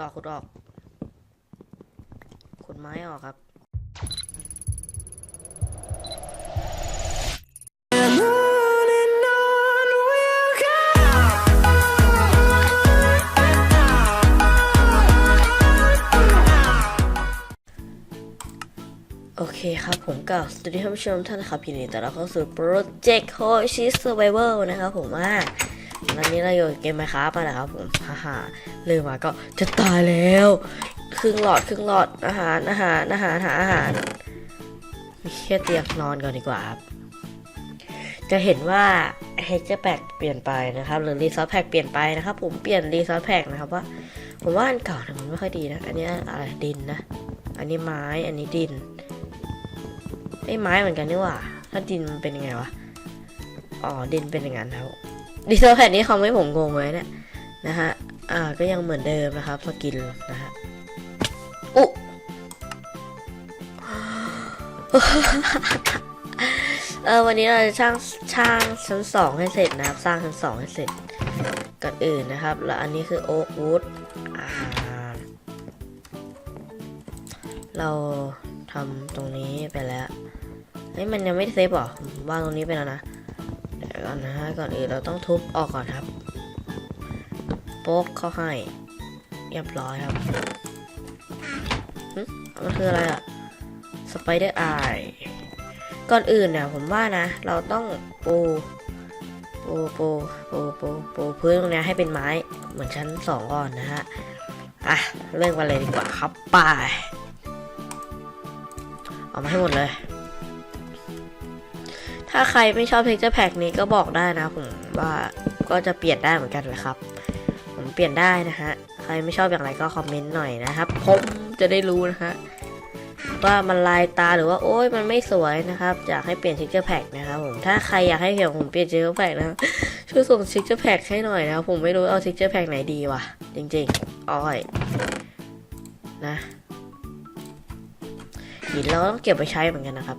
ออกขุดออกขุดไม้ออกครับโอเคครับ ผมกับสวัสดีท่านผู้ชมท่านนะครับยินดีต้อนรับเข้าสู่โปรเจกต์โฮชิสเวเวอร์นะครับผมว่า วันนี้เราอยู่เกมไมค้ามาแล้วครับผมฮ่าฮ่าเริ่มมาก็จะตายแล้ว ครึ่งหลอดครึ่งหลอดอาหารอาหารอาหารหาอาหารมีแค่เตียงนอนก่อนดีกว่าครับ จะเห็นว่าเฮจแพ็กเปลี่ยนไปนะครับ หรือรีซอสแพ็กเปลี่ยนไปนะครับ ผมเปลี่ยนรีซอสแพ็กนะครับว่า ผมว่าอันเก่าเนี่ยมันไม่ค่อยดีนะ อันนี้อะไรดินนะ อันนี้ไม้ อันนี้ดินไอ้ไม้เหมือนกันนี่ว่า ถ้าดินมันเป็นยังไงวะ อ๋อดินเป็นอย่างนั้นแล้ว ดิเซลแผ่นนี้เขาไม่ผมงงเลยเนี่ยนะฮะ อ่า ก็ยังเหมือนเดิมนะครับสกินนะฮะ อุเออวันนี้เราจะช่างช่างชั้นสองให้เสร็จนะครับ สร้างชั้นสองให้เสร็จก่อนอื่นนะครับ แล้วอันนี้คือโอ๊กวูดอ่าเราทำตรงนี้ไปแล้วเฮ้ยมันยังไม่เซฟหรอวางตรงนี้ไปแล้วนะ ก่อนนะฮะก่อนอื่นเราต้องทุบออกก่อนครับโป๊กเข้าให้เรียบร้อยครับมันคืออะไรอะสไปเดอร์ไอก่อนอื่นเนี่ยผมว่านะ เราต้องปูปูปูปูปูปูพื้นตรงเนี้ยให้เป็นไม้เหมือนชั้นสองก่อนนะฮะอะเริ่มกันเลยดีกว่าครับไปเอามาให้หมดเลย ถ้าใครไม่ชอบ texture pack นี้ก็บอกได้นะผมว่าก็จะเปลี่ยนได้เหมือนกันนะครับ ผมเปลี่ยนได้นะฮะ ใครไม่ชอบอย่างไรก็คอมเมนต์หน่อยนะครับ ผมจะได้รู้นะฮะว่ามันลายตาหรือว่าโอ๊ยมันไม่สวยนะครับอยากให้เปลี่ยน texture pack นะครับผมถ้าใครอยากให้เห็นผมเปลี่ยน texture pack นะช่วยส่ง texture pack ให้หน่อยนะผมไม่รู้เอา texture pack ไหนดีวะจริงๆอ้อยนะหินเราต้องเก็บไปใช้เหมือนกันนะครับ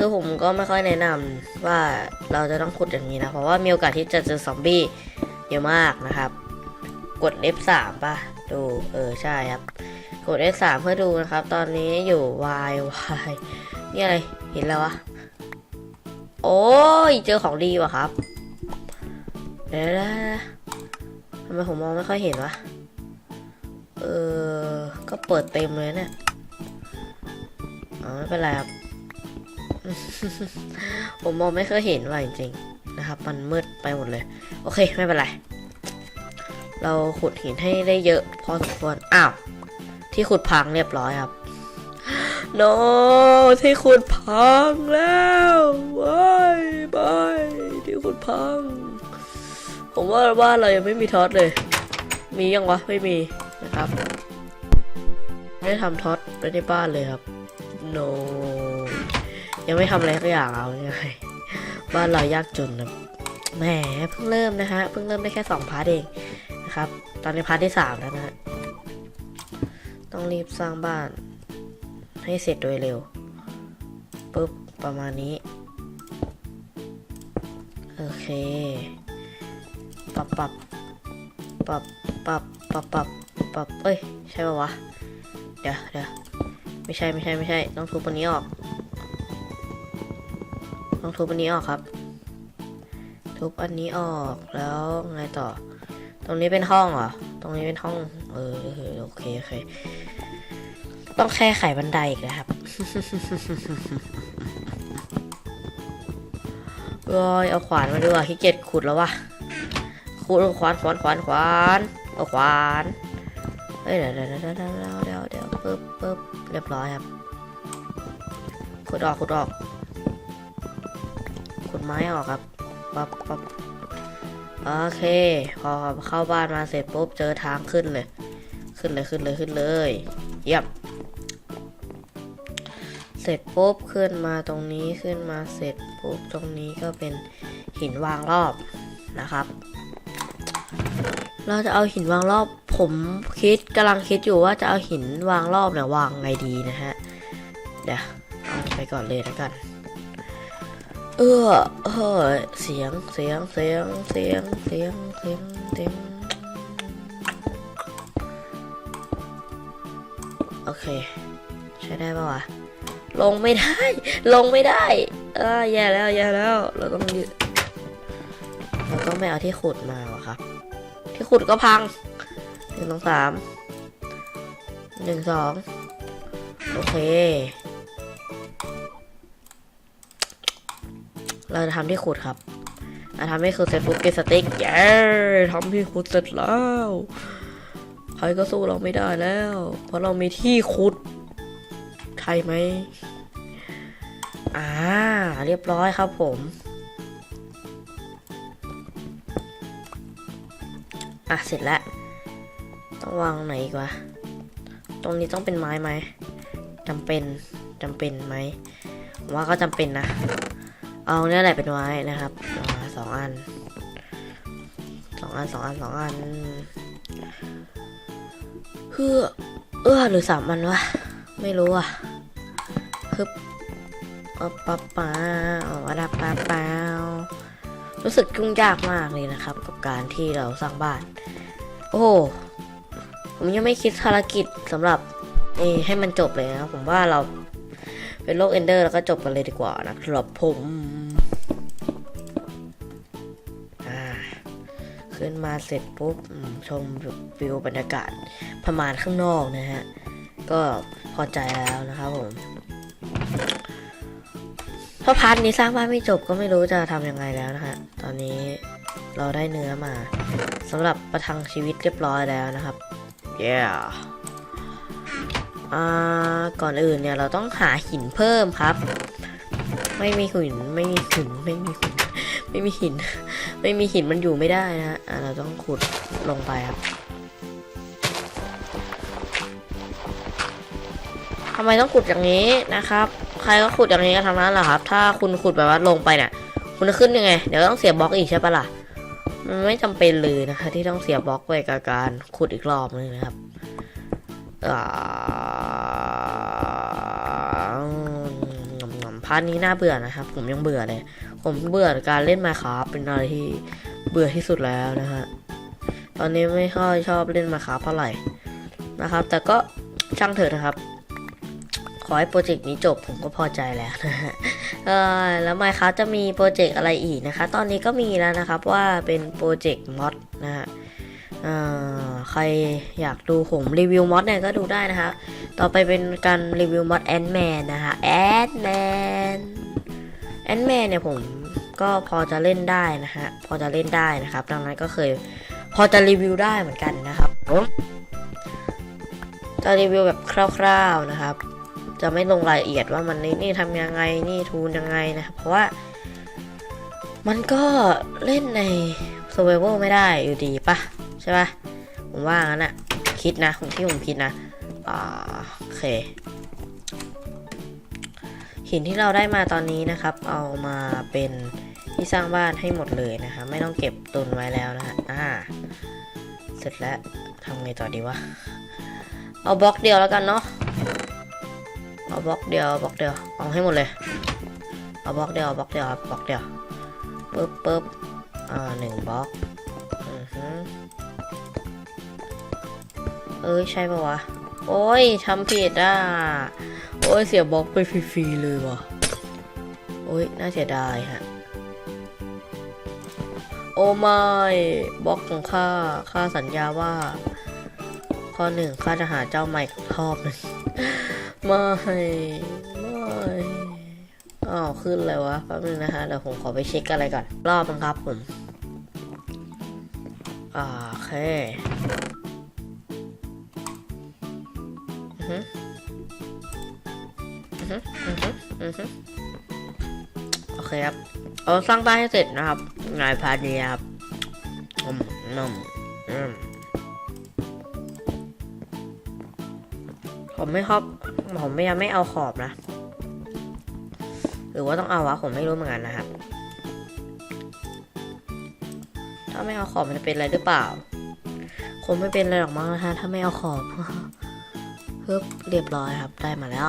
คือผมก็ไม่ค่อยแนะนำว่าเราจะต้องขุดอย่างนี้นะ เพราะว่ามีโอกาสที่จะเจอซอมบี้เยอะมากนะครับ กด F3 ป่ะ ดูเออใช่ครับ กด F3 เพื่อดูนะครับ ตอนนี้อยู่ Y Y นี่อะไรเห็นแล้ววะโอ้ยเจอของดีว่ะครับเดี๋ยวนะทำไมผมมองไม่ค่อยเห็นวะเออก็เปิดเต็มเลยเนี่ยอ๋อไม่เป็นไรครับ ผมมองไม่เคยเห็นว่าจริงๆนะครับ มันมืดไปหมดเลย โอเคไม่เป็นไร เราขุดหินให้ได้เยอะพอสมควร อ้าว ที่ขุดพังเรียบร้อยครับ โนที่ขุดพังแล้วว้ายบายที่ขุดพัง ผมว่าว่าเรายังไม่มีท็อตเลย มียังวะไม่มีนะครับ ไม่ได้ทำท็อตไว้ในบ้านเลยครับ no ยังไม่ทำอะไรสักอย่างเอายังไงบ้านเรายากจนนะแหมเพิ่งเริ่มนะฮะเพิ่งเริ่มได้แค่สองพาร์ทเองนะครับ ตอนนี้พาร์ทที่สามแล้วนะฮะต้องรีบสร้างบ้าน ให้เสร็จโดยเร็วปุ๊บประมาณนี้ โอเคปรับปรับปรับปรับปรับปรับปรับเอ้ย ใช่ป่าวะ เดี๋ยวเดี๋ยวไม่ใช่ไม่ใช่ไม่ใช่ ต้องทุบอันนี้ออก ต้องทุบอันนี้ออกครับ ทุบอันนี้ออกแล้วไงต่อ ตรงนี้เป็นห้องเหรอ ตรงนี้เป็นห้อง เออโอเคโอเค ต้องแค่ไขบันไดอีกนะครับเอ้ยเอาขวานมาดีกว่าขี้เกียจขุดแล้ววะขุดขวานขวานขวานขวานเอาขวานเฮ้ยเดี๋ยวเดี๋ยวเดี๋ยวเดี๋ยวเดี๋ยวเดี๋ยวปึ๊บปึ๊บเรียบร้อยครับขุดออกขุดออก ขุดไม้ออกครับปั๊บปั๊บโอเค พอเข้าบ้านมาเสร็จปุ๊บเจอทางขึ้นเลย ขึ้นเลยขึ้นเลยขึ้นเลยเยี่ยมเสร็จปุ๊บขึ้นมาตรงนี้ขึ้นมาเสร็จปุ๊บตรงนี้ก็เป็นหินวางรอบนะครับ เราจะเอาหินวางรอบ ผมคิดกำลังคิดอยู่ว่าจะเอาหินวางรอบเนี่ยวางไงดีนะฮะ เดี๋ยวเอาไปก่อนเลยแล้วกัน เออเออเสียงเสียงเสียงเสียงเสียงเสียงเสียงโอเค ใช้ได้ปะวะลงไม่ได้ ลงไม่ได้เออแย่แล้วแย่แล้ว เราต้องยืดเราต้องไปเอาที่ขุดมาวะครับ ที่ขุดก็พังหนึ่งสองสามหนึ่งสองโอเค เราจะทำที่ขุดครับเราทำให้ขุดเสร็จปุ๊บเก็บสติกเย้ทำที่ขุดเสร็จแล้วใครก็สู้เราไม่ได้แล้ว เพราะเรามีที่ขุดใช่ไหมอ่าเรียบร้อยครับผมอะเสร็จแล้วต้องวางไหนอีกวะตรงนี้ต้องเป็นไม้ไหมจำเป็นจำเป็นไหมว่าก็จำเป็นนะ เอาเนี่ยแหละเป็นไม้นะครับสองอันสองอันสองอันสองอันเพื่อเออหรือสามอันวะ ไม่รู้อะฮึบเอาปะปาเอาอะดาปาเปารู้สึกยุ่งยากมากเลยนะครับ กับการที่เราสร้างบ้าน โอ้ผมยังไม่คิดภารกิจสำหรับเอให้มันจบเลยนะผมว่าเรา เป็นโลกเอนเดอร์แล้วก็จบกันเลยดีกว่านะครับผมขึ้นมาเสร็จปุ๊บชมวิวบรรยากาศประมาณข้างนอกนะฮะ ก็พอใจแล้วนะครับผมถ้าพาร์ทนี้สร้างบ้านไม่จบก็ไม่รู้จะทำยังไงแล้วนะฮะ ตอนนี้เราได้เนื้อมาสำหรับประทังชีวิตเรียบร้อยแล้วนะครับเย้อ่า ก่อนอื่นเนี่ยเราต้องหาหินเพิ่มครับ ไม่มีหินไม่มีหินไม่มีหินไม่มีหิน ไม่มีหินมันอยู่ไม่ได้นะอ่าเราต้องขุดลงไปครับทำไมต้องขุดอย่างนี้นะครับ ใครก็ขุดอย่างนี้กันทั้งนั้นแหละครับ ถ้าคุณขุดแบบว่าลงไปเนี่ยคุณจะขึ้นยังไง เดี๋ยวต้องเสียบล็อกอีกใช่ปะล่ะ มันไม่จำเป็นเลยนะคะ ที่ต้องเสียบล็อกไปกับการขุดอีกรอบนึงนะครับ พาร์ทนี้น่าเบื่อนะครับ ผมยังเบื่อเลย ผมเบื่อการเล่นมาครับเป็นอะไรที่เบื่อที่สุดแล้วนะฮะตอนนี้ไม่ค่อยชอบเล่นมาครับเท่าไหร่นะครับ แต่ก็ช่างเถอะนะครับ ขอให้โปรเจกต์นี้จบผมก็พอใจแล้วนะฮะเออแล้วไมค์ครับจะมีโปรเจกต์อะไรอีกนะคะ ตอนนี้ก็มีแล้วนะครับว่าเป็นโปรเจกต์มอดนะฮะ ใครอยากดูผมรีวิวมอดเนี่ยก็ดูได้นะคะต่อไปเป็นการรีวิวมอดแอนแมนนะคะแอนแมน แอนแมนเนี่ยผมก็พอจะเล่นได้นะฮะ พอจะเล่นได้นะครับ ดังนั้นก็เคยพอจะรีวิวได้เหมือนกันนะครับผมจะรีวิวแบบคร่าวๆนะครับ จะไม่ลงรายละเอียดว่ามันนี่นี่ทำยังไงนี่ทูนยังไงนะครับ เพราะว่า มันก็เล่นใน survival ไม่ได้อยู่ดีปะ ใช่ปะผมว่างั้นอะคิดนะผมที่ผมคิดนะอ่าโอเค หินที่เราได้มาตอนนี้นะครับ เอามาเป็นที่สร้างบ้านให้หมดเลยนะคะไม่ต้องเก็บตุนไว้แล้วนะฮะอ่าเสร็จแล้วทำไงต่อดีวะเอาบล็อกเดียวแล้วกันเนาะเอาบล็อกเดียวบล็อกเดียวเอาให้หมดเลยเอาบล็อกเดียวบล็อกเดียวบบล็อกเดียวปึ๊บปึ๊บอ่าหนึ่งบล็อก อ้ยใช่ปะวะ โอ้ยทำผิดอะ โอ้ยเสียบล็อกไปฟรีๆเลยวะโอ้ยน่าเสียดายฮะ โอ้ไม่บล็อกของข้าข้าสัญญาว่า ข้อหนึ่งข้าจะหาเจ้าใหม่อีกรอบหนึ่งไม่ ไม่อ้าวขึ้นเลยวะแป๊บนึงนะฮะเดี๋ยวผมขอไปเช็คอะไรก่อน รอบนึงครับผม อ่าโอเค ฮึอือฮึอือฮึอือฮึโอเคครับเอาสร้างบ้านให้เสร็จนะครับงานพาร์ตี้ครับอืมอืมอืมผมไม่ชอบผมไม่ยังไม่เอาขอบนะ หรือว่าต้องเอาวะผมไม่รู้เหมือนกันนะครับ ถ้าไม่เอาขอบมันจะเป็นอะไรหรือเปล่า คงไม่เป็นอะไรหรอกมั้งนะฮะถ้าไม่เอาขอบ เพิ่มเรียบร้อยครับได้มาแล้ว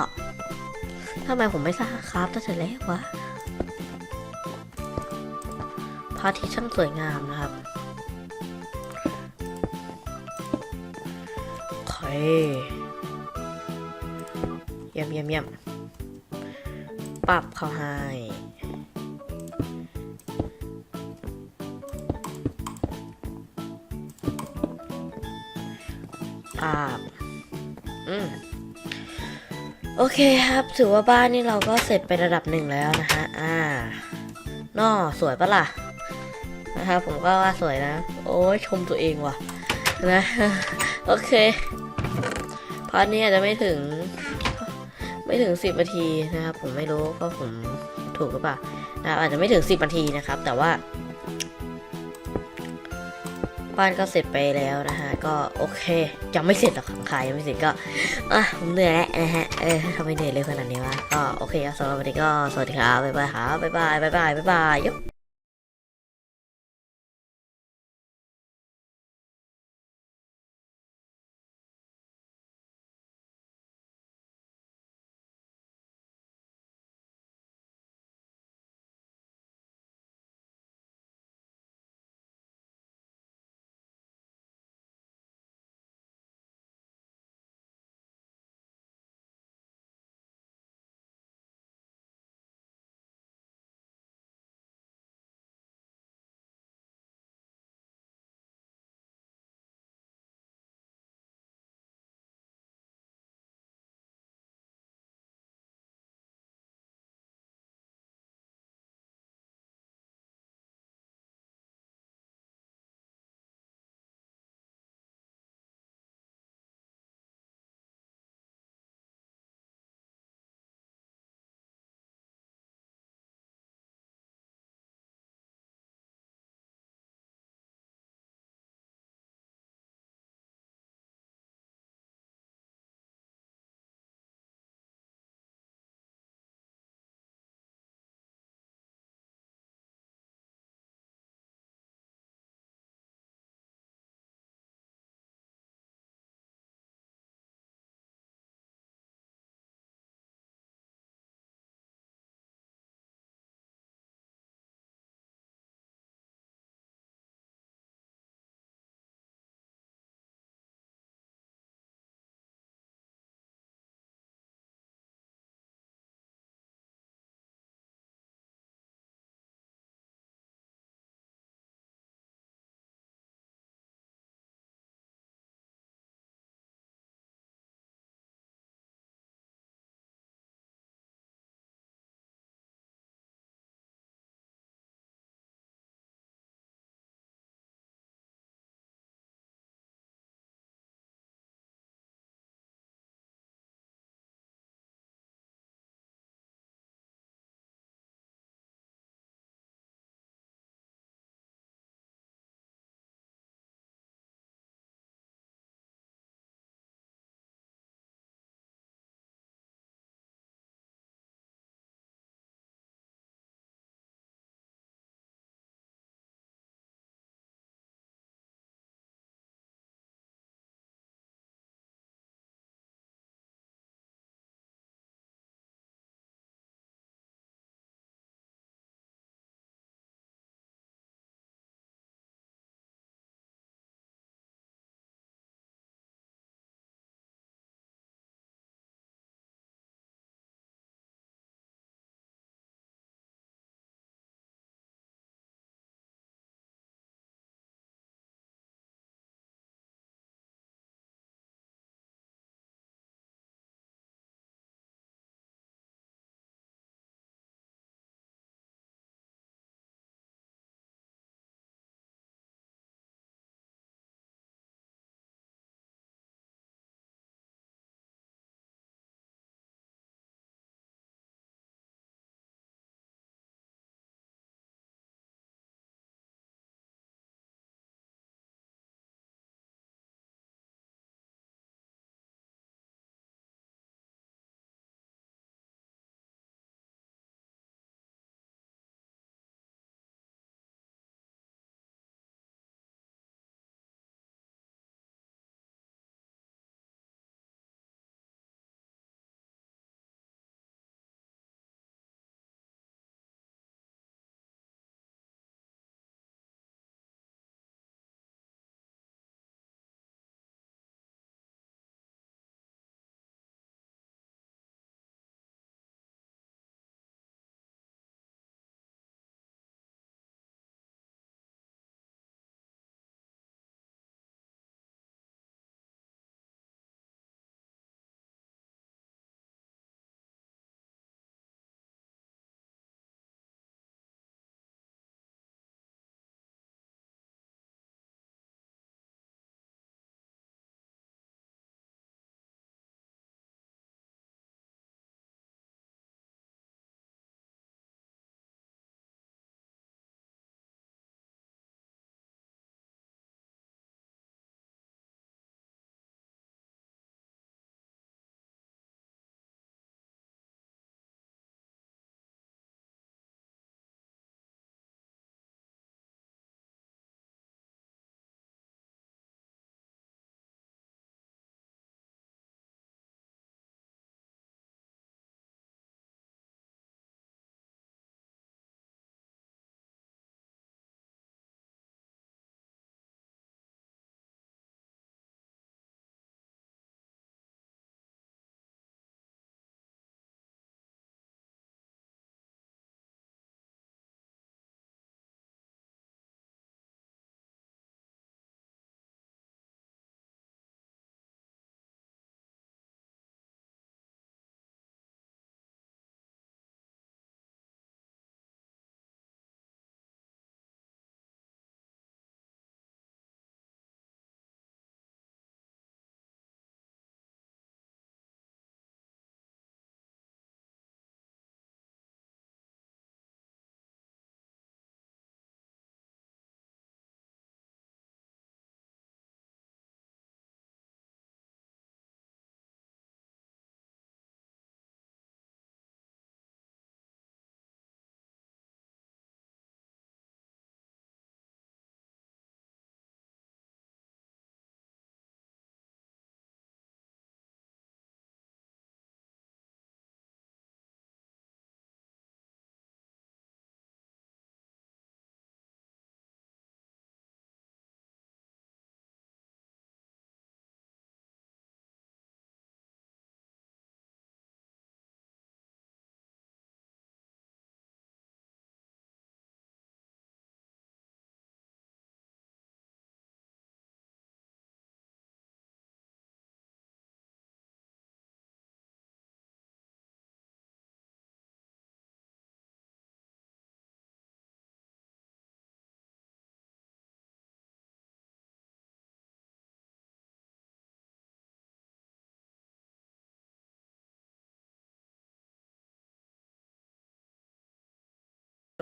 ทำไมผมไม่สร้างคราฟตั้งแต่แรกวะพระอาทิตย์ช่างสวยงามนะครับโอเคเยี่ยมเยี่ยมเยี่ยมปรับเขาให้ โอเคครับ ถือว่าบ้านนี่เราก็เสร็จไประดับหนึ่งแล้วนะฮะ อ่านอสวยปะล่ะ นะครับผมก็ว่าสวยนะ โอ้ยชมตัวเองว่ะ นะ โอเค พาร์ทนี้อาจจะไม่ถึง ไม่ถึงสิบนาทีนะครับ ผมไม่รู้เพราะผมถูกหรือเปล่านะอาจจะไม่ถึงสิบนาทีนะครับ แต่ว่า บ้านก็เสร็จไปแล้วนะฮะ ก็โอเคยังไม่เสร็จหรอกของใครยังไม่เสร็จก็ อะ ผมเหนื่อยแล้วนะฮะ เออทำไมเหนื่อยเลยขนาดนี้วะก็โอเคครับสำหรับวันนี้ก็สวัสดีครับบ๊ายบายครับบ๊ายบายบ๊ายบายบ๊ายบายยุ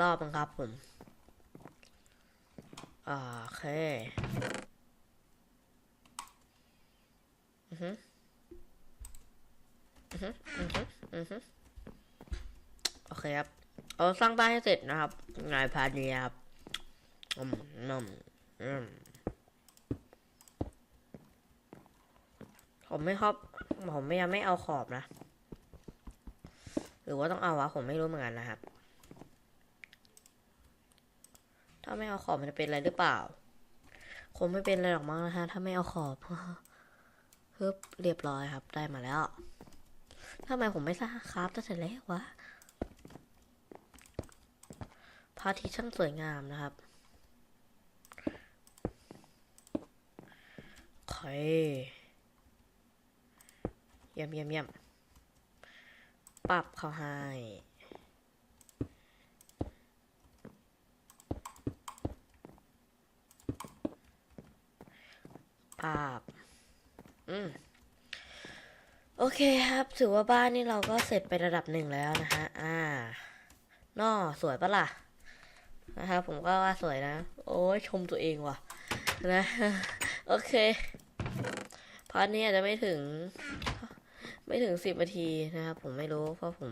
รอบนึงครับ ผมโอเคอือฮึอือฮึอือฮึอือฮึโอเคครับ เอาสร้างบ้านให้เสร็จนะครับงานพาร์ทนี้ครับอืมอืมอืมผมไม่ชอบผมไม่ยังไม่เอาขอบนะ หรือว่าต้องเอาวะ ผมไม่รู้เหมือนกันนะครับ ถ้าไม่เอาขอบมันจะเป็นอะไรหรือเปล่า คงไม่เป็นอะไรหรอกมั้งนะฮะ ถ้าไม่เอาขอบฮึบเรียบร้อยครับ ได้มาแล้วทำไมผมไม่สร้างคราฟตั้งแต่แรกวะพระอาทิตย์ช่างสวยงามนะครับโอเคเยี่ยมเยี่ยมเยี่ยมปรับเขาให้ ภาพ อืม โอเคครับ ถือว่าบ้านนี่เราก็เสร็จไประดับหนึ่งแล้วนะฮะ อ่านอสวยปะล่ะ นะครับผมก็ว่าสวยนะ โอ้ยชมตัวเองว่ะ นะ โอเค พาร์ทนี้อาจจะไม่ถึง ไม่ถึงสิบนาทีนะครับ ผมไม่รู้เพราะผม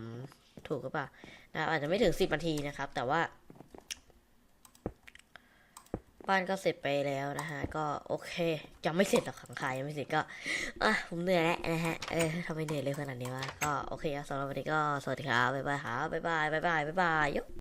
ถูกหรือเปล่านะครับอาจจะไม่ถึงสิบนาทีนะครับ แต่ว่า บ้านก็เสร็จไปแล้วนะฮะ ก็โอเคยังไม่เสร็จหรอกขังคายยังไม่เสร็จก็อะผมเหนื่อยแล้วนะฮะเออทำไมเหนื่อยเลยขนาดนี้วะก็โอเคครับสำหรับวันนี้ก็สวัสดีครับบ๊ายบายครับบ๊ายบายบ๊ายบายบ๊ายบายยุ